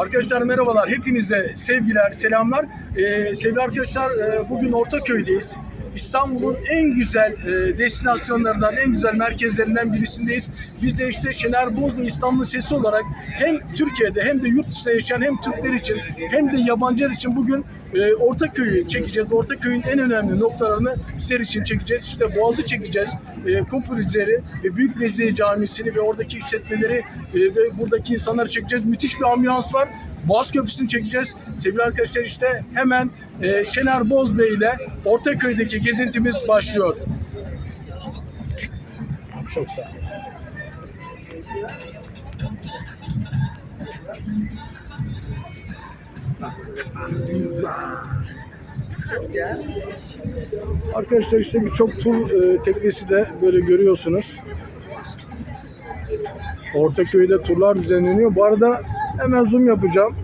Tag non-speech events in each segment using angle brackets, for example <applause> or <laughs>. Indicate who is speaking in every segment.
Speaker 1: Arkadaşlar merhabalar. Hepinize sevgiler, selamlar. Ee, sevgili arkadaşlar e, bugün Ortaköy'deyiz. İstanbul'un en güzel e, destinasyonlarından, en güzel merkezlerinden birisindeyiz. Biz de işte Şener Boz ve İstanbul Sesi olarak hem Türkiye'de hem de yurt dışında yaşayan hem Türkler için hem de yabancılar için bugün e, Ortaköy'ü çekeceğiz. Ortaköy'ün en önemli noktalarını sizler için çekeceğiz. İşte Boğaz'ı çekeceğiz. E, Kumpulizleri ve Büyük Mecidiye Camisi'ni ve oradaki işletmeleri e, ve buradaki insanları çekeceğiz. Müthiş bir ambiyans var. Boğaz Köprüsü'nü çekeceğiz. Sevgili arkadaşlar işte hemen e, Şener Boz Bey ile Ortaköy'deki gezintimiz başlıyor. Çok sağ olun. Arkadaşlar işte birçok tur e, teknesi de böyle görüyorsunuz. Ortaköy'de turlar düzenleniyor. Bu arada hemen zoom yapacağım.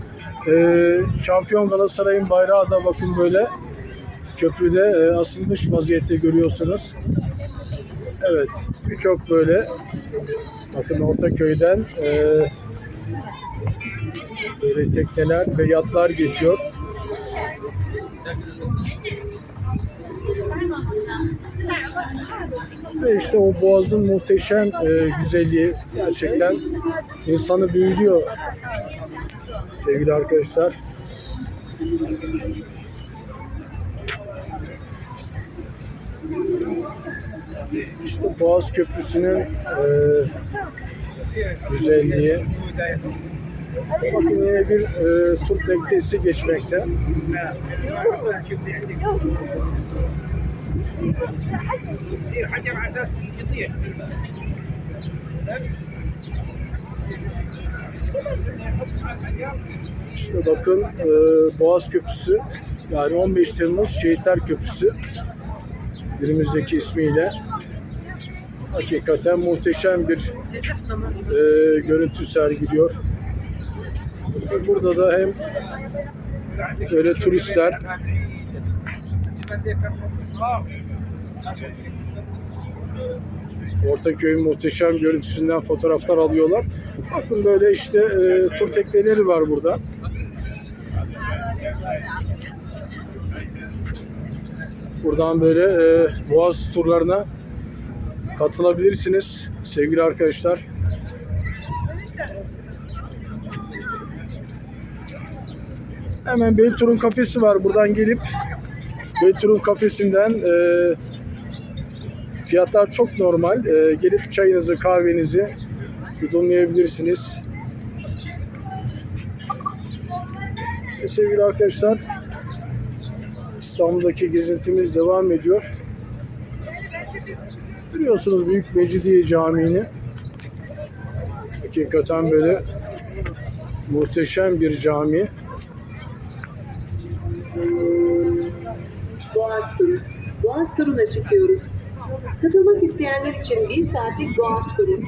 Speaker 1: E, Şampiyon Galatasaray'ın bayrağı da bakın böyle köprüde e, asılmış vaziyette görüyorsunuz. Evet, birçok böyle bakın Ortaköy'den e, böyle tekneler ve yatlar geçiyor. Ve işte o boğazın muhteşem e, güzelliği gerçekten insanı büyülüyor sevgili arkadaşlar. İşte Boğaz Köprüsü'nün e, güzelliği. Bakın yine bir e, Türk beklesi geçmekte. İşte bakın e, Boğaz Köprüsü yani 15 Temmuz Şehitler Köprüsü günümüzdeki ismiyle hakikaten muhteşem bir e, görüntü sergiliyor. Burada da hem böyle turistler Ortaköy'ün muhteşem görüntüsünden fotoğraflar alıyorlar. Bakın böyle işte e, tur tekneleri var burada. Buradan böyle e, Boğaz turlarına katılabilirsiniz sevgili arkadaşlar. Hemen Beytur'un kafesi var. Buradan gelip Beytur'un kafesinden e, fiyatlar çok normal. E, gelip çayınızı, kahvenizi yudumlayabilirsiniz. İşte sevgili arkadaşlar İstanbul'daki gezintimiz devam ediyor. Biliyorsunuz Büyük Mecidiye Camii'ni. Hakikaten böyle muhteşem bir cami.
Speaker 2: Boğaz turuna çıkıyoruz. Katılmak isteyenler için bir saatlik Boğaz turu.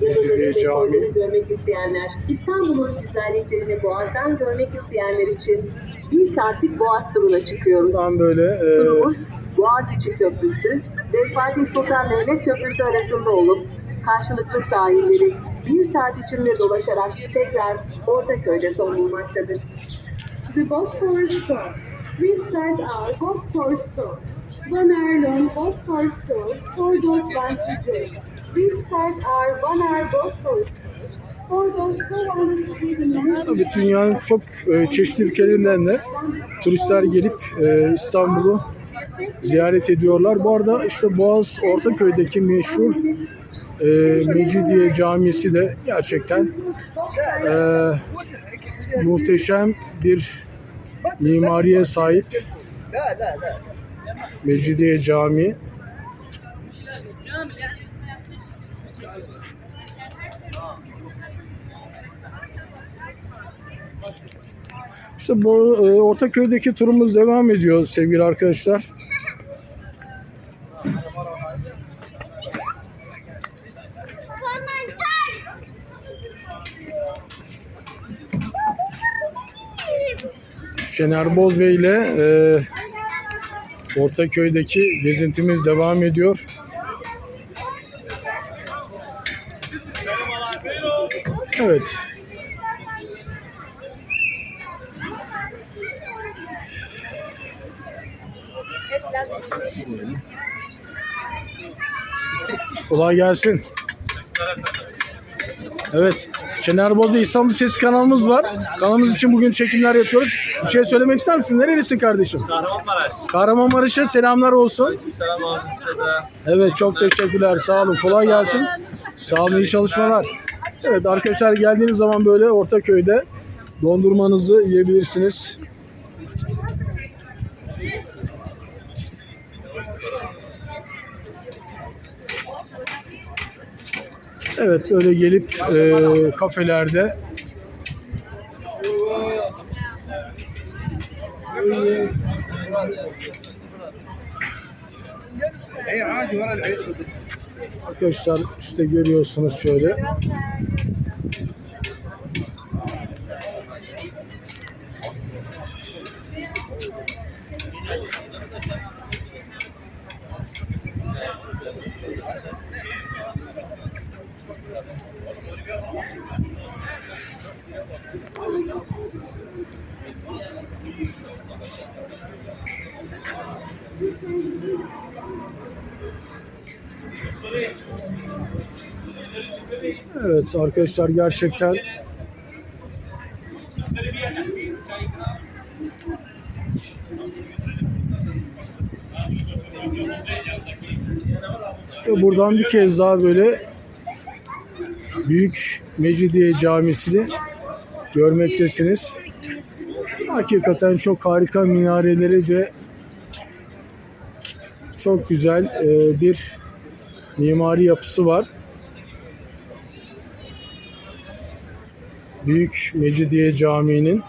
Speaker 2: Ve
Speaker 1: Camii.
Speaker 2: koyları görmek isteyenler, İstanbul'un güzelliklerini Boğaz'dan görmek isteyenler için bir saatlik Boğaz turuna çıkıyoruz.
Speaker 1: Buradan böyle e,
Speaker 2: Turumuz Boğaziçi Köprüsü ve Fatih Sultan Mehmet Köprüsü arasında olup karşılıklı sahilleri bir saat içinde dolaşarak tekrar Ortaköy'de son bulmaktadır. The Bosphorus Tour. We start our Bosphorus Tour. One hour long Bosphorus Tour for those want to join. We start our one hour. For land
Speaker 1: tabii dünyanın çok e, çeşitli ülkelerinden de turistler gelip e, İstanbul'u ziyaret ediyorlar. Bu arada işte Boğaz Ortaköy'deki meşhur e, Mecidiye Camisi de gerçekten muhteşem bir mimariye sahip Mecidiye Camii. İşte bu e, Ortaköy'deki turumuz devam ediyor sevgili arkadaşlar. Şener Boz Bey ile e, Ortaköy'deki gezintimiz devam ediyor. Evet. Kolay gelsin. Evet. Şener Bozda İstanbul Sesi kanalımız var. Kanalımız için bugün çekimler yapıyoruz. Bir şey söylemek ister misin? Nerelisin kardeşim?
Speaker 3: Kahramanmaraş.
Speaker 1: Kahramanmaraş'a selamlar olsun.
Speaker 3: Selam olsun size de.
Speaker 1: Evet çok teşekkürler. Sağ olun. Kolay gelsin. Sağ olun. iyi çalışmalar. Evet arkadaşlar geldiğiniz zaman böyle Ortaköy'de dondurmanızı yiyebilirsiniz. Evet böyle gelip e, kafelerde. Arkadaşlar işte görüyorsunuz şöyle. Arkadaşlar gerçekten buradan bir kez daha böyle Büyük Mecidiye Camisi'ni görmektesiniz. Hakikaten çok harika minareleri ve çok güzel e, bir mimari yapısı var. Büyük Mecidiye Camii'nin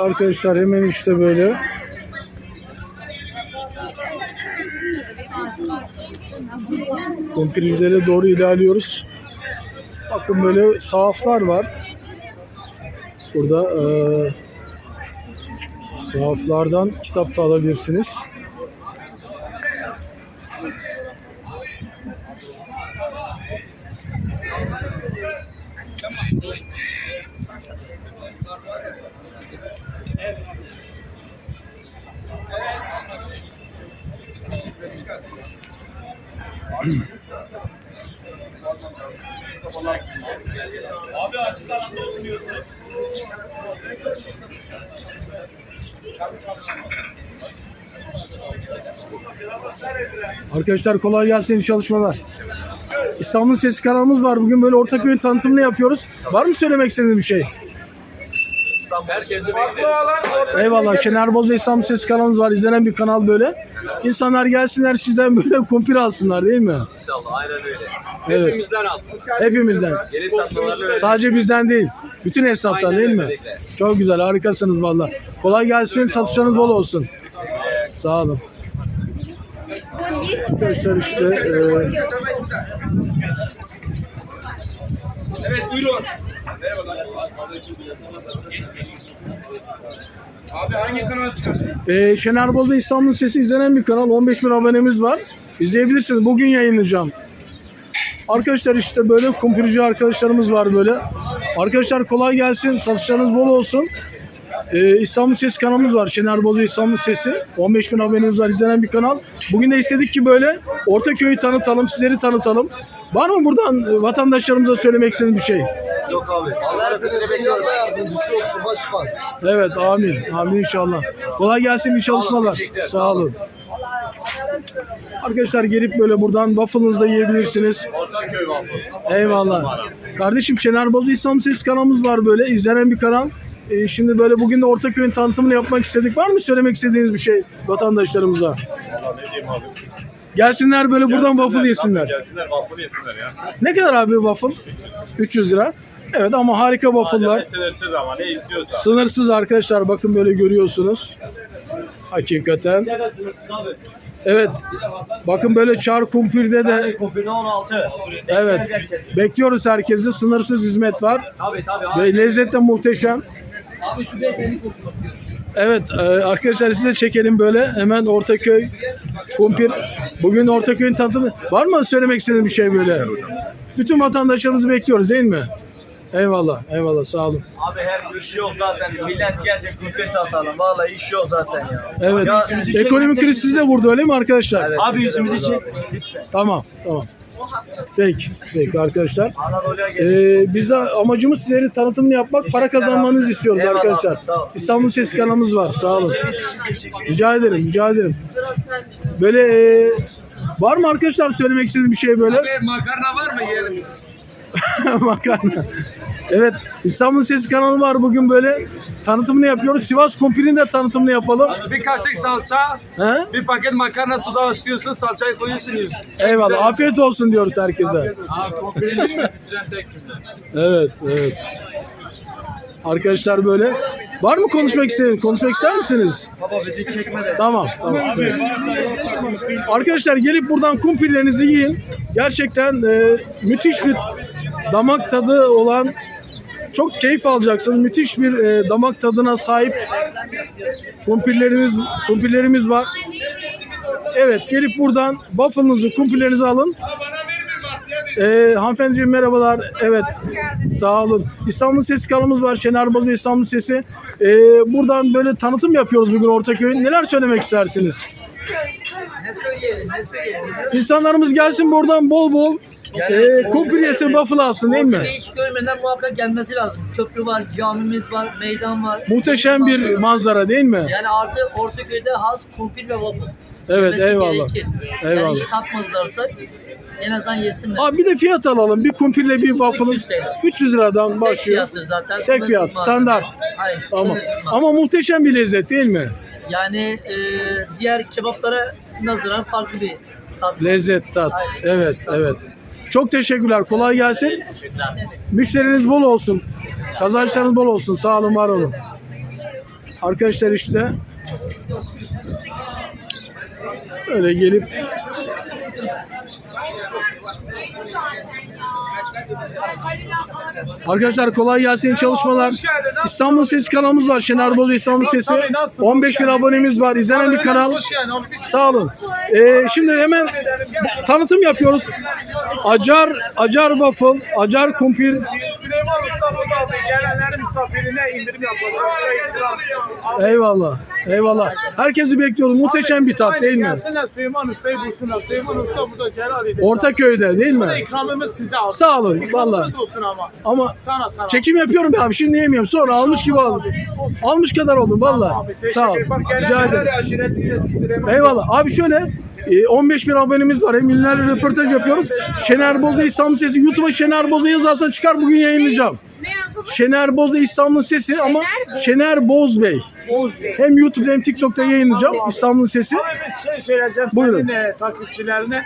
Speaker 1: arkadaşlar hemen işte böyle Komprizlere doğru ilerliyoruz. Bakın böyle sahaflar var. Burada eee sahaflardan kitap da alabilirsiniz. Arkadaşlar kolay gelsin çalışmalar. İstanbul Sesi kanalımız var. Bugün böyle Ortaköy'ün tanıtımını yapıyoruz. Var mı söylemek istediğiniz bir şey? Eyvallah. Şener Bozda İstanbul Sesi kanalımız var. İzlenen bir kanal böyle. İnsanlar gelsinler sizden böyle <laughs> kumpir alsınlar değil mi?
Speaker 3: İnşallah aynen öyle.
Speaker 1: Evet.
Speaker 3: Hepimizden alsın.
Speaker 1: Hepimizden. Sadece bizden değil. Bütün esnaftan
Speaker 3: Aynen
Speaker 1: değil mi? Çok güzel. Harikasınız valla. Kolay gelsin. Satışlarınız bol olsun. Sağ olun. Arkadaşlar işte e,
Speaker 4: Evet buyurun. Abi hangi kanal çıkardınız?
Speaker 1: e, Şener Bozda İstanbul Sesi izlenen bir kanal. 15 bin abonemiz var. İzleyebilirsiniz. Bugün yayınlayacağım. Arkadaşlar işte böyle kumpirci arkadaşlarımız var böyle. Arkadaşlar kolay gelsin. Satışlarınız bol olsun. Ee, İstanbul Sesi kanalımız var. Şener Bozda İstanbul Sesi. 15 bin abonemiz var. izlenen bir kanal. Bugün de istedik ki böyle Ortaköy'ü tanıtalım, sizleri tanıtalım. Var mı buradan vatandaşlarımıza söylemek istediğiniz bir şey?
Speaker 5: Yok abi. Allah hepinizin yolda yardımcısı olsun başkan.
Speaker 1: Evet amin. Amin inşallah. Kolay gelsin iyi çalışmalar.
Speaker 3: teşekkürler.
Speaker 1: Sağ olun. Arkadaşlar gelip böyle buradan waffle'ınızı da yiyebilirsiniz.
Speaker 3: Ortaköy waffle.
Speaker 1: Eyvallah. Kardeşim Şener Bozda İstanbul Sesi kanalımız var böyle. izlenen bir kanal. Ee, şimdi böyle bugün de Ortaköy'ün tanıtımını yapmak istedik. Var mı söylemek istediğiniz bir şey vatandaşlarımıza?
Speaker 6: Valla ne diyeyim abi.
Speaker 1: Gelsinler böyle buradan
Speaker 6: Gelsinler,
Speaker 1: waffle yesinler.
Speaker 6: Gelsinler waffle yesinler ya.
Speaker 1: Ne kadar abi waffle? 300 lira. Evet ama harika waffle'lar.
Speaker 3: Sınırsız ama ne istiyorsan.
Speaker 1: Sınırsız arkadaşlar bakın böyle görüyorsunuz. Hakikaten.
Speaker 3: Ne de sınırsız abi.
Speaker 1: Evet. Bakın böyle çar kumpirde de
Speaker 3: Kopine 16.
Speaker 1: evet bekliyoruz herkesi. Sınırsız hizmet var.
Speaker 3: Tabii tabii abi.
Speaker 1: Ve lezzet de muhteşem.
Speaker 3: Abi şu beyefendi konuşmak
Speaker 1: Evet e, arkadaşlar size çekelim böyle hemen Ortaköy kumpir. Bugün Ortaköy'ün tanıtımı var mı söylemek istediğiniz bir şey böyle? Bütün vatandaşlarımızı bekliyoruz değil mi? Eyvallah, eyvallah sağ olun.
Speaker 3: Abi her iş yok zaten. Millet gelsin kumpir satalım. Vallahi iş yok zaten ya.
Speaker 1: Evet.
Speaker 3: Ya yüzümüzü
Speaker 1: Ekonomik kriz sizi de vurdu öyle mi arkadaşlar?
Speaker 3: Abi yüzümüzü çek. Lütfen.
Speaker 1: Tamam, tamam. Peki, peki arkadaşlar. Ee, biz de amacımız sizleri tanıtımını yapmak, para kazanmanızı istiyoruz
Speaker 3: Eyvallah,
Speaker 1: arkadaşlar. İstanbul Ses kanalımız var, sağ olun. Rica ederim, rica ederim. Böyle e, var mı arkadaşlar söylemek istediğiniz bir şey böyle?
Speaker 4: Abi makarna var mı yiyelim? <laughs>
Speaker 1: Makarna. Evet, İstanbul Ses kanalı var bugün böyle tanıtımını yapıyoruz. Sivas Kumpir'in de tanıtımını yapalım.
Speaker 4: Bir kaşık salça,
Speaker 1: He?
Speaker 4: bir paket makarna suda haşlıyorsun, salçayı koyuyorsun yiyorsun.
Speaker 1: Eyvallah, afiyet olsun diyoruz herkese.
Speaker 4: Abi kompirin bitiren tek cümle.
Speaker 1: Evet, evet. Arkadaşlar böyle. Var mı konuşmak istediğiniz? Konuşmak ister misiniz?
Speaker 3: Baba bizi çekme de.
Speaker 1: Tamam, tamam. Arkadaşlar gelip buradan kumpirlerinizi yiyin. Gerçekten e, müthiş bir damak tadı olan çok keyif alacaksınız. Müthiş bir e, damak tadına sahip kumpirlerimiz kumpirlerimiz var. Evet, gelip buradan waffle'ınızı, kumpirlerinizi alın. Ee, hanımefendiciğim merhabalar. Evet. Sağ olun. İstanbul Sesi kanalımız var. Şener Bozdu İstanbul Sesi. Ee, buradan böyle tanıtım yapıyoruz bugün Ortaköy'ün. Neler söylemek istersiniz?
Speaker 6: Ne söyleyelim, ne söyleyelim?
Speaker 1: İnsanlarımız gelsin buradan bol bol e, kumpir yesin, waffle alsın değil mi?
Speaker 6: Ortada hiç görmeden muhakkak gelmesi lazım. Köprü var, camimiz var, meydan var.
Speaker 1: Muhteşem bir manzara değil mi?
Speaker 6: Yani artı Ortaköy'de has kumpir ve waffle.
Speaker 1: Evet
Speaker 6: Yemesi
Speaker 1: eyvallah.
Speaker 6: gerekir.
Speaker 1: Eyvallah.
Speaker 6: Yani hiç tatmadılarsa en azından yesinler.
Speaker 1: Abi bir de fiyat alalım. Bir kumpirle bir waffle'ın
Speaker 6: 300 TL.
Speaker 1: 300 liradan
Speaker 6: Tek
Speaker 1: başlıyor.
Speaker 6: fiyattır zaten.
Speaker 1: Tek
Speaker 6: sınırsız
Speaker 1: fiyat,
Speaker 6: malzeme.
Speaker 1: standart.
Speaker 6: Sınırsız malzeme.
Speaker 1: Ama muhteşem bir lezzet değil mi?
Speaker 6: Yani e, diğer kebaplara nazaran farklı bir tat.
Speaker 1: Lezzet, tat. Evet, evet. Çok teşekkürler. Kolay gelsin. Müşteriniz bol olsun. Kazançlarınız bol olsun. Sağ olun, var olun. Arkadaşlar işte böyle gelip Arkadaşlar kolay gelsin çalışmalar. İstanbul Sesi kanalımız var. Şener Bolu İstanbul Sesi. 15 bin abonemiz var. İzlenen bir kanal. Sağ olun. Ee, şimdi hemen tanıtım yapıyoruz. Acar, Acar Waffle, Acar Kumpir,
Speaker 4: Süleyman Usta burada. Gelenlerin misafirine indirim yapacak. Şey.
Speaker 1: Eyvallah. Eyvallah. Herkesi bekliyoruz. Muhteşem bir tat değil mi?
Speaker 4: Gelsinler Süleyman Usta'yı bulsunlar. Süleyman Usta burada Celali'de.
Speaker 1: Ortaköy'de değil mi?
Speaker 4: ikramımız size.
Speaker 1: Sağ olun. Vallahi.
Speaker 4: İkramımız olsun ama.
Speaker 1: Ama
Speaker 4: Sana sana.
Speaker 1: çekim yapıyorum ya abi. Şimdi yemiyorum. Sonra almış gibi aldım. Almış kadar oldum valla. Sağ ol. Rica ederim. Eyvallah. Abi şöyle e, 15 bin abonemiz var. Hem ünlülerle röportaj yapıyoruz. Şener Bozda İstanbul Sesi. YouTube'a Şener Bozda yazarsan çıkar bugün yayınlayacağım.
Speaker 7: Ne?
Speaker 1: Şener Bozda İstanbul Sesi ama Şener Boz Bey.
Speaker 4: Boz Bey.
Speaker 1: Hem YouTube'da hem TikTok'ta yayınlayacağım İstanbul Sesi.
Speaker 4: Abi bir şey söyleyeceğim
Speaker 1: Buyurun.
Speaker 4: senin e, takipçilerine.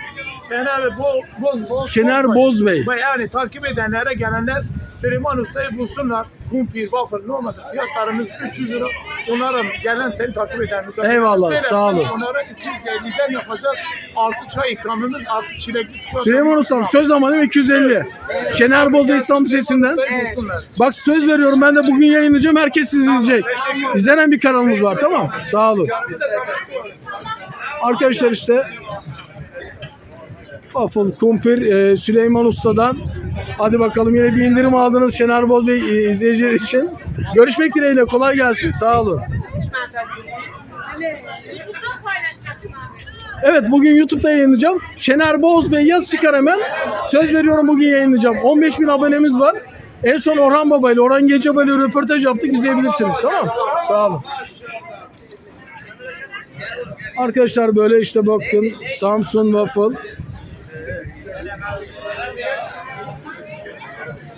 Speaker 4: Şener Bo Boz Boz.
Speaker 1: Şener
Speaker 4: Boz-
Speaker 1: Boz Bey.
Speaker 4: Yani takip edenlere gelenler Süleyman Usta'yı bulsunlar. Kumpir, waffle normalde fiyatlarımız 300 lira. Onlara gelen seni takip eden misafirler.
Speaker 1: Eyvallah, sağ olun.
Speaker 4: Onlara 250'den yapacağız. Artı çay ikramımız, artı çilekli çikolata.
Speaker 1: Süleyman Ustam söz mi 250. Şener Bozda İstanbul Sesi'nden. Bak söz veriyorum ben de bugün yayınlayacağım. Herkes sizi izleyecek. İzlenen bir kanalımız var tamam Sağ olun. Arkadaşlar işte Waffle Kumpir e, Süleyman Usta'dan hadi bakalım yine bir indirim aldınız Şener Boz Bey e, izleyiciler için. Görüşmek dileğiyle kolay gelsin. Sağ olun. Evet bugün YouTube'da yayınlayacağım. Şener Boz Bey yaz çıkar hemen. Söz veriyorum bugün yayınlayacağım. 15 bin abonemiz var. En son Orhan Baba ile Orhan Gencebay ile röportaj yaptık izleyebilirsiniz tamam? Sağ olun. Arkadaşlar böyle işte bakın Samsun Waffle.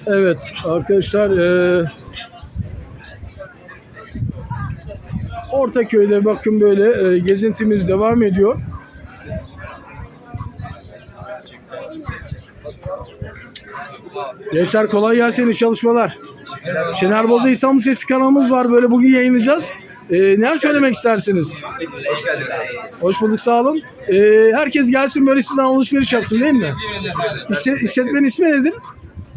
Speaker 1: Evet arkadaşlar eee Ortaköy'de bakın böyle e, gezintimiz devam ediyor. Gençler kolay gelsin. iyi çalışmalar. Şener Bolu'da İstanbul Sesi kanalımız var. Böyle bugün yayınlayacağız. Ee, neler söylemek istersiniz?
Speaker 5: Hoş geldin.
Speaker 1: Hoş bulduk sağ olun. Ee, herkes gelsin böyle sizden alışveriş yapsın değil mi? İşte, işletmenin ismi nedir?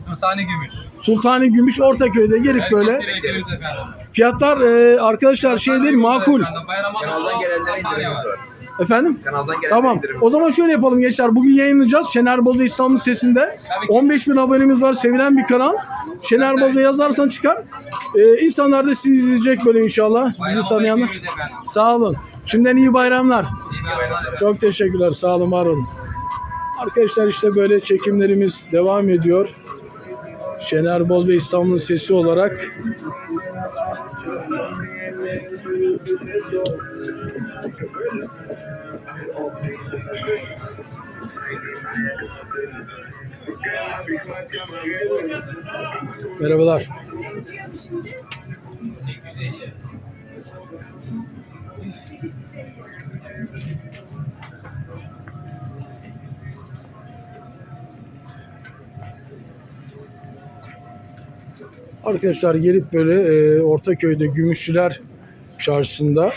Speaker 5: Sultani Gümüş.
Speaker 1: Sultani Gümüş Ortaköy'de gelip böyle. Fiyatlar e, arkadaşlar şey değil makul.
Speaker 5: Kanaldan gelenlere indirimimiz var.
Speaker 1: Efendim?
Speaker 5: Kanaldan gelenlere
Speaker 1: Tamam. O zaman şöyle yapalım gençler. Bugün yayınlayacağız. Şener Bolu İstanbul Sesi'nde. 15 bin abonemiz var. Sevilen bir kanal. Şener Bolu yazarsan çıkar. Ee, insanlar da sizi izleyecek böyle inşallah. Bizi tanıyanlar. Sağ olun. Şimdiden iyi bayramlar. Çok teşekkürler. Sağ olun, var olun. Arkadaşlar işte böyle çekimlerimiz devam ediyor. Şener Bol ve İstanbul'un sesi olarak. Merhabalar. Arkadaşlar gelip böyle e, Ortaköy'de Gümüşçüler Çarşısı'nda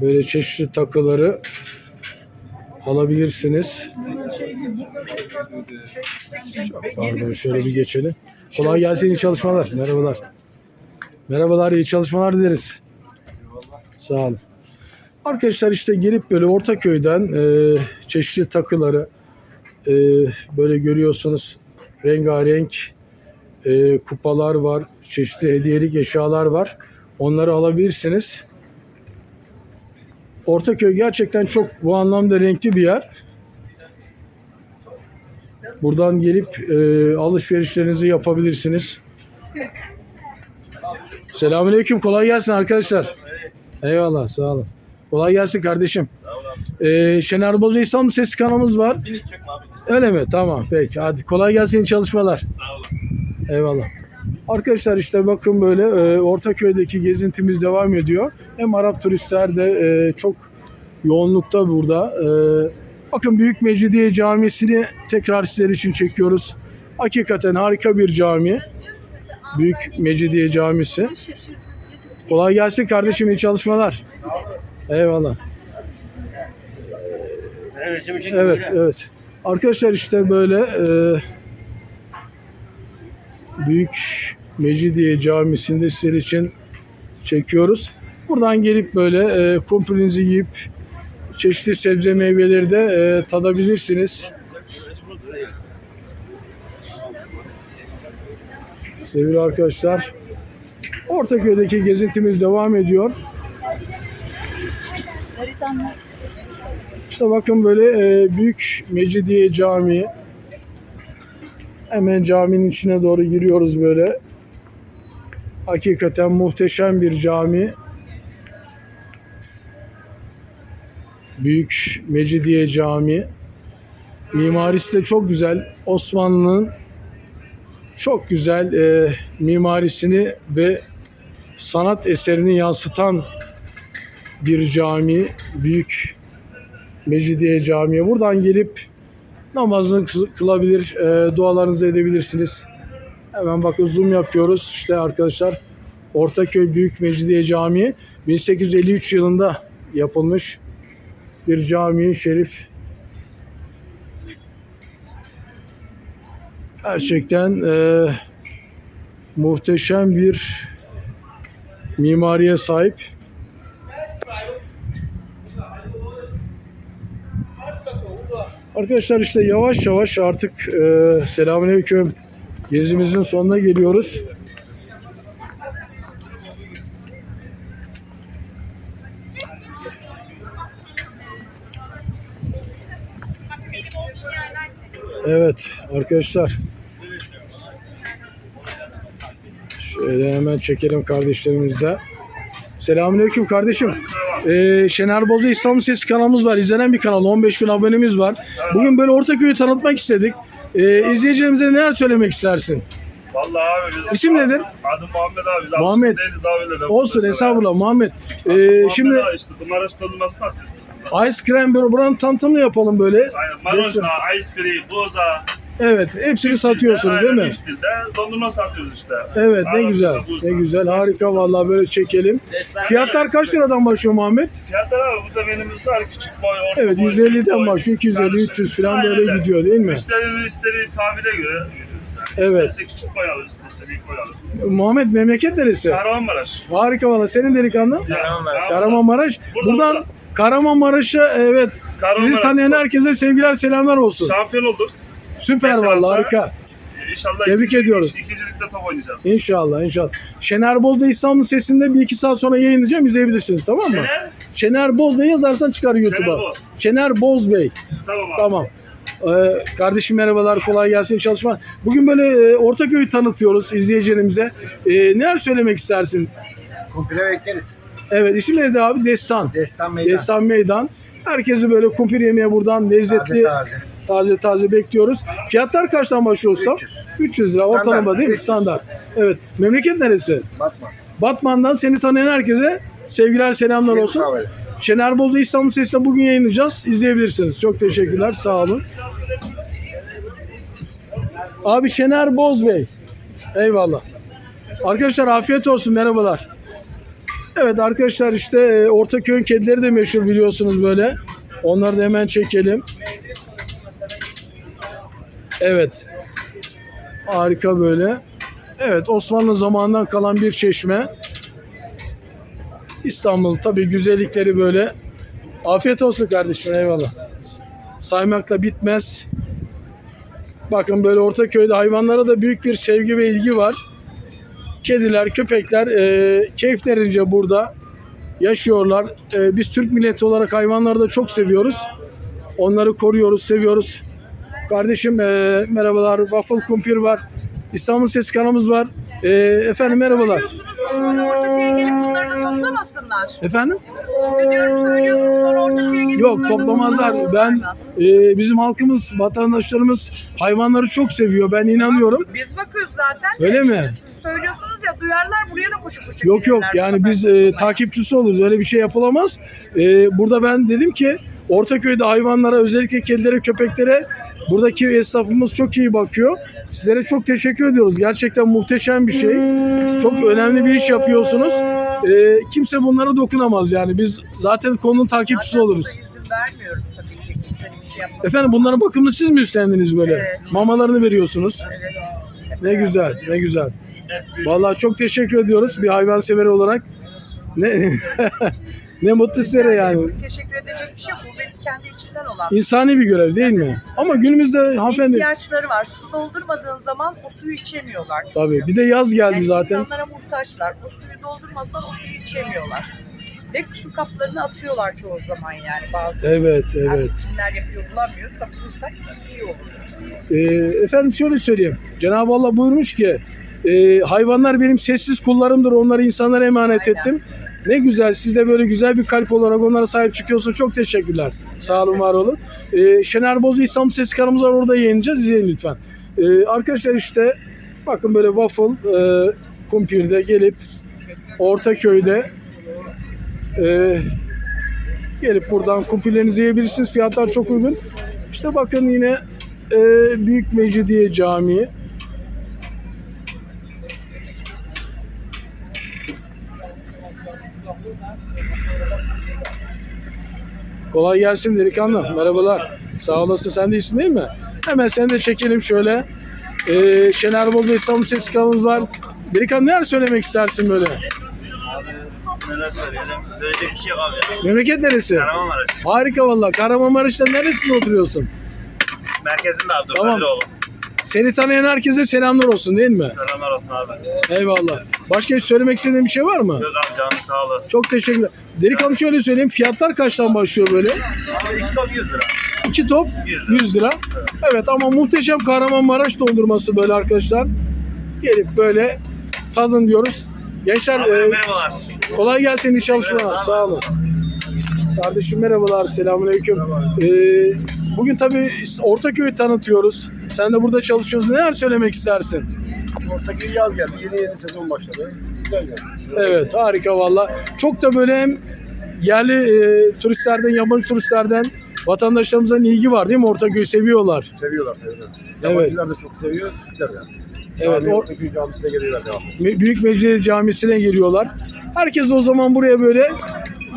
Speaker 1: böyle çeşitli takıları alabilirsiniz. Pardon şöyle bir geçelim. Kolay gelsin iyi çalışmalar. Merhabalar. Merhabalar iyi çalışmalar dileriz. Sağ olun. Arkadaşlar işte gelip böyle Ortaköy'den e, çeşitli takıları e, böyle görüyorsunuz rengarenk e, kupalar var, çeşitli hediyelik eşyalar var. Onları alabilirsiniz. Ortaköy gerçekten çok bu anlamda renkli bir yer. Buradan gelip e, alışverişlerinizi yapabilirsiniz. Selamünaleyküm. Kolay gelsin arkadaşlar. Eyvallah. Sağ olun. Kolay gelsin kardeşim. E, Şener Bozu İstanbul Sesi kanalımız var. Öyle mi? Tamam. Peki. Hadi kolay gelsin. çalışmalar. Eyvallah. Arkadaşlar işte bakın böyle e, Ortaköy'deki gezintimiz devam ediyor. Hem Arap turistler de e, çok yoğunlukta burada. E, bakın Büyük Mecidiye Camisi'ni tekrar sizler için çekiyoruz. Hakikaten harika bir cami. Büyük Mecidiye Camisi. Kolay gelsin kardeşim iyi çalışmalar. Eyvallah. Evet, evet. Arkadaşlar işte böyle e, Büyük Mecidiye Camisi'nde sizler için çekiyoruz. Buradan gelip böyle e, kumpirinizi yiyip çeşitli sebze meyveleri de e, tadabilirsiniz. Sevgili arkadaşlar, Ortaköy'deki gezintimiz devam ediyor. İşte bakın böyle e, Büyük Mecidiye Camii. Hemen caminin içine doğru giriyoruz böyle. Hakikaten muhteşem bir cami. Büyük Mecidiye Camii. Mimarisi de çok güzel. Osmanlı'nın çok güzel e, mimarisini ve sanat eserini yansıtan bir cami. Büyük Mecidiye Camii. Buradan gelip namazını kıl- kılabilir, e, dualarınızı edebilirsiniz. Hemen bakın zoom yapıyoruz. İşte arkadaşlar Ortaköy Büyük Mecidiye Camii 1853 yılında yapılmış bir cami şerif. Gerçekten e, muhteşem bir mimariye sahip. Arkadaşlar işte yavaş yavaş artık e, selamünaleyküm gezimizin sonuna geliyoruz. Evet arkadaşlar. Şöyle hemen çekelim kardeşlerimizle. Selamünaleyküm kardeşim. Ee, Şener Bolu'da İstanbul Sesi kanalımız var. İzlenen bir kanal. 15 bin abonemiz var. Bugün böyle Ortaköy'ü tanıtmak istedik. Ee, izleyicilerimize neler söylemek istersin?
Speaker 8: Vallahi abi biz
Speaker 1: İsim nedir?
Speaker 8: Adım Muhammed abi. Biz
Speaker 1: Muhammed.
Speaker 8: öyle.
Speaker 1: Olsun estağfurullah Muhammed. Ee,
Speaker 8: Muhammed
Speaker 1: şimdi
Speaker 8: abi işte Dumaraş dondurması satıyoruz.
Speaker 1: Ice Cream bur- buranın tanıtımını yapalım böyle.
Speaker 8: Aynen. Marojna, ice cream, boza.
Speaker 1: Evet, hepsini satıyorsunuz değil mi?
Speaker 8: Üç dilde dondurma satıyoruz işte.
Speaker 1: Evet, ne
Speaker 8: Arasında
Speaker 1: güzel. Ne güzel, harika vallahi böyle çekelim. Fiyatlar kaç liradan başlıyor Muhammed?
Speaker 8: Fiyatlar abi burada menümüz var küçük boy, orta
Speaker 1: Evet,
Speaker 8: boy,
Speaker 1: 150'den
Speaker 8: büyük boy,
Speaker 1: başlıyor, 250,
Speaker 8: karışık.
Speaker 1: 300 falan
Speaker 8: Aynen
Speaker 1: böyle
Speaker 8: öyle.
Speaker 1: gidiyor değil mi?
Speaker 8: Müşterinin istediği tabire göre yani.
Speaker 1: Evet.
Speaker 8: İsterse küçük boy alır, isterse büyük boy alır.
Speaker 1: Muhammed memleket neresi?
Speaker 8: Kahramanmaraş.
Speaker 1: Harika valla. Senin delikanlı?
Speaker 8: Kahramanmaraş.
Speaker 1: Kahramanmaraş.
Speaker 8: Burada,
Speaker 1: Buradan
Speaker 8: burada.
Speaker 1: Kahramanmaraş'a evet sizi
Speaker 8: Kahramanmaraş
Speaker 1: tanıyan
Speaker 8: spor.
Speaker 1: herkese sevgiler selamlar olsun.
Speaker 8: Şampiyon olduk.
Speaker 1: Süper
Speaker 8: hafta.
Speaker 1: harika.
Speaker 8: İnşallah
Speaker 1: Tebrik
Speaker 8: ikinci-
Speaker 1: ediyoruz.
Speaker 8: İkinci ligde top oynayacağız.
Speaker 1: İnşallah inşallah. Şener Boz'da İstanbul Sesi'nde bir iki saat sonra yayınlayacağım izleyebilirsiniz tamam mı?
Speaker 8: Şener?
Speaker 1: Şener Boz Bey yazarsan çıkar YouTube'a.
Speaker 8: Boz.
Speaker 1: Şener Boz Bey.
Speaker 8: Tamam abi.
Speaker 1: Tamam. Ee, kardeşim merhabalar, kolay gelsin çalışma. Bugün böyle e, Ortaköy'ü tanıtıyoruz izleyicilerimize. E, neler söylemek istersin?
Speaker 5: Komple bekleriz.
Speaker 1: Evet, isim neydi abi? Destan.
Speaker 5: Destan meydan.
Speaker 1: Destan Meydan. Herkesi böyle kumpir yemeye buradan lezzetli,
Speaker 5: Taze taze.
Speaker 1: Taze taze bekliyoruz. Fiyatlar kaçtan başlıyor ustam?
Speaker 5: 300.
Speaker 1: 300 lira
Speaker 5: Standart.
Speaker 1: ortalama değil mi?
Speaker 5: 300.
Speaker 1: Standart. Evet. Memleket neresi?
Speaker 5: Bakma.
Speaker 1: Batman'dan seni tanıyan herkese sevgiler selamlar olsun. Şener Boz'da İstanbul Sesi'nde bugün yayınlayacağız. İzleyebilirsiniz. Çok teşekkürler. Sağ olun. Abi Şener Boz Bey. Eyvallah. Arkadaşlar afiyet olsun. Merhabalar. Evet arkadaşlar işte e, Ortaköy'ün kedileri de meşhur biliyorsunuz böyle. Onları da hemen çekelim. Evet. Harika böyle. Evet Osmanlı zamanından kalan bir çeşme. İstanbul tabii güzellikleri böyle. Afiyet olsun kardeşim eyvallah. Saymakla bitmez. Bakın böyle Ortaköy'de hayvanlara da büyük bir sevgi ve ilgi var. Kediler, köpekler e, keyiflerince burada yaşıyorlar. E, biz Türk milleti olarak hayvanları da çok seviyoruz. Onları koruyoruz, seviyoruz. Kardeşim e, merhabalar. Waffle Kumpir var. İstanbul Ses kanalımız var. E, efendim merhabalar.
Speaker 9: Söylüyorsunuz sonra Ortaköy'e gelip bunları da toplamasınlar.
Speaker 1: Efendim?
Speaker 9: Şimdi diyorum söylüyorsunuz sonra Ortaköy'e gelip
Speaker 1: Yok
Speaker 9: bunları da
Speaker 1: toplamazlar. Ben
Speaker 9: toplamasınlar.
Speaker 1: e, bizim halkımız, vatandaşlarımız hayvanları çok seviyor. Ben inanıyorum.
Speaker 9: Biz bakıyoruz zaten.
Speaker 1: Öyle mi?
Speaker 9: Söylüyorsunuz ya duyarlar buraya da koşu koşu
Speaker 1: Yok yok
Speaker 9: gelirler
Speaker 1: yani biz e, takipçisi oluruz. Öyle bir şey yapılamaz. E, burada ben dedim ki Ortaköy'de hayvanlara özellikle kedilere, köpeklere buradaki esnafımız çok iyi bakıyor. Sizlere çok teşekkür ediyoruz. Gerçekten muhteşem bir şey. Çok önemli bir iş yapıyorsunuz. E, kimse bunlara dokunamaz yani. Biz zaten konunun takipçisi
Speaker 9: Zaten
Speaker 1: oluruz.
Speaker 9: burada izin vermiyoruz tabii ki kimsenin bir şey yapmasına.
Speaker 1: Efendim bunların bakımını siz mi üstlendiniz böyle?
Speaker 9: Evet.
Speaker 1: Mamalarını veriyorsunuz.
Speaker 9: Evet.
Speaker 1: Ne güzel, ne güzel. Vallahi çok teşekkür ediyoruz bir hayvan severi olarak. Ne <laughs> ne mutlu sizlere yani.
Speaker 9: Teşekkür edecek bir şey yok. Bu benim kendi içimden olan.
Speaker 1: İnsani bir görev değil mi? Ama günümüzde hanımefendi
Speaker 9: İhtiyaçları var. Su doldurmadığın zaman o suyu içemiyorlar. çünkü.
Speaker 1: tabii bir de yaz geldi
Speaker 9: Yani
Speaker 1: zaten.
Speaker 9: insanlara muhtaçlar. O suyu doldurmasan o suyu içemiyorlar. Ve su kaplarını atıyorlar çoğu zaman yani bazı.
Speaker 1: Evet,
Speaker 9: Yani
Speaker 1: evet.
Speaker 9: kimler yapıyor bulamıyoruz. Bulursak iyi olur.
Speaker 1: Ee, efendim şöyle söyleyeyim. Cenab-ı Allah buyurmuş ki e, hayvanlar benim sessiz kullarımdır. Onları insanlara emanet
Speaker 9: Aynen.
Speaker 1: ettim. Ne güzel. Siz de böyle güzel bir kalp olarak onlara sahip çıkıyorsunuz. Çok teşekkürler. Sağ olun, var olun. Ee, Şener İstanbul Sesi kanalımız var. Orada yayınlayacağız. İzleyin lütfen. Ee, arkadaşlar işte bakın böyle waffle e, kumpirde gelip Ortaköy'de e, gelip buradan kumpirlerinizi yiyebilirsiniz. Fiyatlar çok uygun. İşte bakın yine e, Büyük Mecidiye Camii. Kolay gelsin delikanlı. Merhabalar. Sağ olasın. Sen de iyisin değil mi? Hemen seni de çekelim şöyle. Ee, Şener Bolu İstanbul Sesi kanalımız var. Delikanlı neler söylemek istersin böyle?
Speaker 3: Neler söyleyelim? Söyleyecek bir şey yok abi. ya.
Speaker 1: Memleket neresi?
Speaker 3: Kahramanmaraş.
Speaker 1: Harika valla. Kahramanmaraş'ta neresinde oturuyorsun?
Speaker 3: Merkezinde abi.
Speaker 1: Tamam.
Speaker 3: Kadiroğlu.
Speaker 1: Seni tanıyan herkese selamlar olsun değil mi?
Speaker 3: Selamlar olsun abi.
Speaker 1: Eyvallah. Başka hiç söylemek istediğin bir şey var mı?
Speaker 3: Yok abi canı sağ olun.
Speaker 1: Çok teşekkürler. Delikanlı şöyle söyleyeyim. Fiyatlar kaçtan başlıyor böyle?
Speaker 3: Abi iki top 100 lira.
Speaker 1: İki top
Speaker 3: 100 lira.
Speaker 1: 100 lira. Evet ama muhteşem Kahramanmaraş dondurması böyle arkadaşlar. Gelip böyle tadın diyoruz. Gençler
Speaker 3: Abi
Speaker 1: e,
Speaker 3: merhabalar.
Speaker 1: kolay gelsin iyi çalışmalar. Sağ olun. Kardeşim merhabalar. Selamünaleyküm. Ee, bugün tabii Ortaköy'ü tanıtıyoruz. Sen de burada çalışıyorsun. Neler söylemek istersin?
Speaker 5: Ortaköy yaz geldi. Yeni yeni sezon başladı.
Speaker 1: Evet harika valla. Çok da böyle hem yerli e, turistlerden, yabancı turistlerden Vatandaşlarımızın ilgi var değil mi? Ortaköy'ü seviyorlar.
Speaker 5: Seviyorlar seviyorlar.
Speaker 1: Evet.
Speaker 5: Yabancılar da çok seviyor. Türkler de.
Speaker 1: Evet,
Speaker 5: Cami, Ortaköy Camisi'ne geliyorlar devam.
Speaker 1: Me- Büyük Meclis Camisi'ne geliyorlar. Herkes o zaman buraya böyle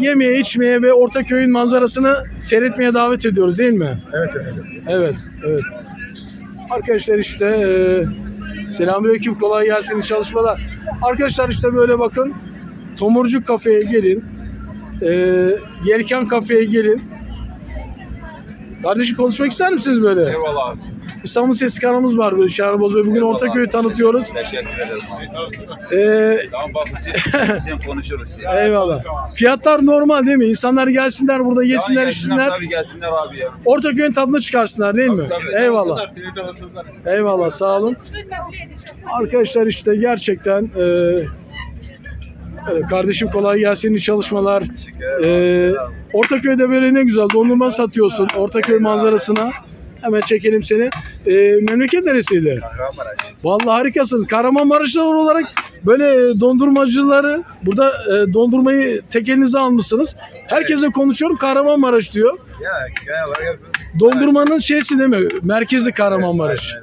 Speaker 1: yemeye, içmeye ve Ortaköy'ün manzarasını seyretmeye davet ediyoruz değil mi?
Speaker 5: Evet efendim.
Speaker 1: Evet, evet. Arkadaşlar işte e, selamünaleyküm kolay gelsin çalışmalar. Arkadaşlar işte böyle bakın Tomurcuk kafeye gelin. E, Yelken kafeye gelin. Kardeşim konuşmak ister misiniz böyle?
Speaker 5: Eyvallah abi.
Speaker 1: İstanbul Sesi kanalımız var böyle Şahırboz ve bugün Ortaköy'ü tanıtıyoruz.
Speaker 5: Teşekkür ederim.
Speaker 1: E,
Speaker 5: Tamam bak biz sen konuşuruz ya. <laughs>
Speaker 1: eyvallah. Fiyatlar normal değil mi? İnsanlar gelsinler burada yesinler, içsinler.
Speaker 5: Tabii gelsinler abi ya.
Speaker 1: Ortaköy'ün tadını çıkarsınlar değil mi? Eyvallah.
Speaker 5: Seni tanıtırlar.
Speaker 1: Eyvallah sağ olun. Arkadaşlar işte gerçekten e, kardeşim kolay gelsin iyi çalışmalar. E, Ortaköy'de böyle ne güzel dondurma satıyorsun Ortaköy manzarasına. Hemen çekelim seni. E, memleket neresiydi?
Speaker 5: Kahramanmaraş.
Speaker 1: Vallahi harikasın. Kahramanmaraşlılar olarak böyle dondurmacıları burada e, dondurmayı tek elinize almışsınız. Herkese konuşuyorum Kahramanmaraş diyor.
Speaker 5: Ya genel olarak
Speaker 1: Dondurmanın şeysi değil mi? Merkezi Kahramanmaraş.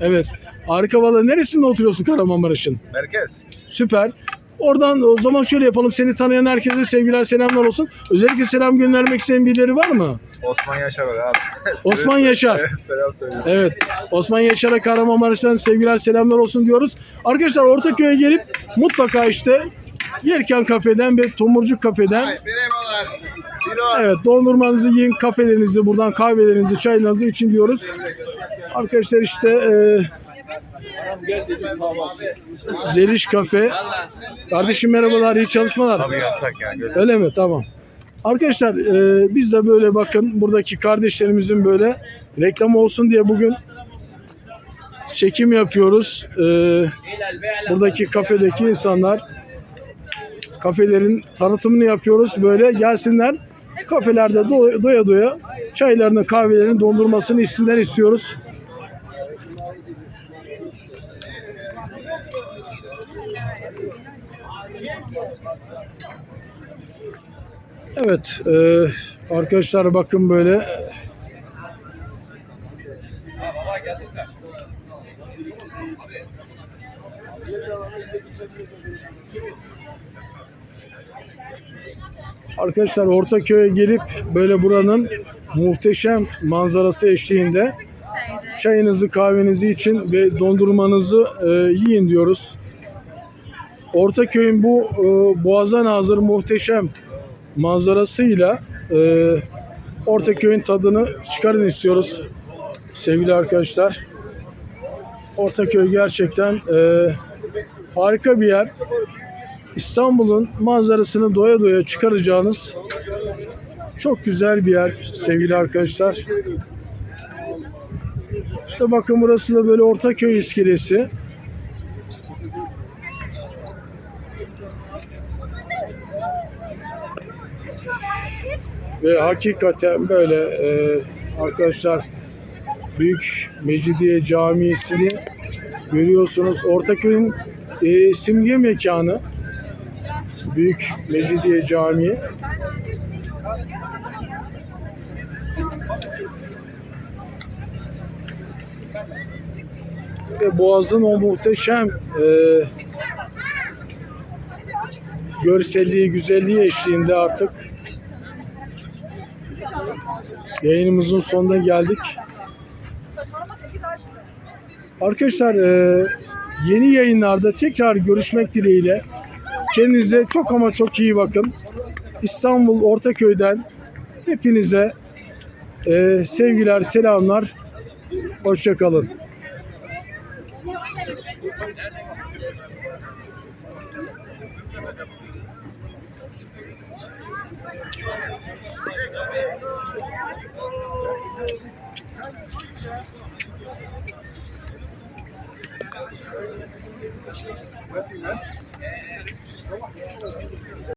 Speaker 1: Evet. Harika valla. Neresinde oturuyorsun Kahramanmaraş'ın?
Speaker 5: Merkez.
Speaker 1: Süper. Oradan o zaman şöyle yapalım. Seni tanıyan herkese sevgiler selamlar olsun. Özellikle selam göndermek isteyen birileri var mı?
Speaker 5: Osman Yaşar var abi. <laughs>
Speaker 1: Osman Yaşar.
Speaker 5: Evet selam söylüyorum.
Speaker 1: Evet. Osman Yaşar'a Kahramanmaraş'tan sevgiler selamlar olsun diyoruz. Arkadaşlar Ortaköy'e gelip mutlaka işte Yerken Kafe'den ve Tomurcuk Kafe'den evet dondurmanızı yiyin, kafelerinizi buradan kahvelerinizi, çaylarınızı için diyoruz. Arkadaşlar işte e, Zeliş Kafe. Kardeşim merhabalar, iyi çalışmalar.
Speaker 5: Abi yasak ya. Göz-
Speaker 1: Öyle mi? Tamam. Arkadaşlar e, biz de böyle bakın buradaki kardeşlerimizin böyle reklam olsun diye bugün çekim yapıyoruz. E, buradaki kafedeki insanlar kafelerin tanıtımını yapıyoruz. Böyle gelsinler kafelerde do- doya doya çaylarını, kahvelerini, dondurmasını içsinler istiyoruz. Evet, e, arkadaşlar bakın böyle. Arkadaşlar Ortaköy'e gelip böyle buranın muhteşem manzarası eşliğinde çayınızı kahvenizi için ve dondurmanızı e, yiyin diyoruz. Ortaköy'ün bu e, boğaza nazır muhteşem manzarasıyla e, Ortaköy'ün tadını çıkarın istiyoruz sevgili arkadaşlar. Ortaköy gerçekten e, harika bir yer. İstanbul'un manzarasını doya doya çıkaracağınız çok güzel bir yer sevgili arkadaşlar. İşte bakın burası da böyle Ortaköy iskelesi. Ve hakikaten böyle e, arkadaşlar Büyük Mecidiye Camii'sini görüyorsunuz. Ortaköy'ün e, simge mekanı. Büyük Mecidiye Camii. Ve Boğaz'ın o muhteşem e, görselliği, güzelliği eşliğinde artık yayınımızın sonuna geldik. Arkadaşlar e, yeni yayınlarda tekrar görüşmek dileğiyle kendinize çok ama çok iyi bakın. İstanbul Ortaköy'den hepinize e, sevgiler, selamlar. Hoşçakalın. Mas, né?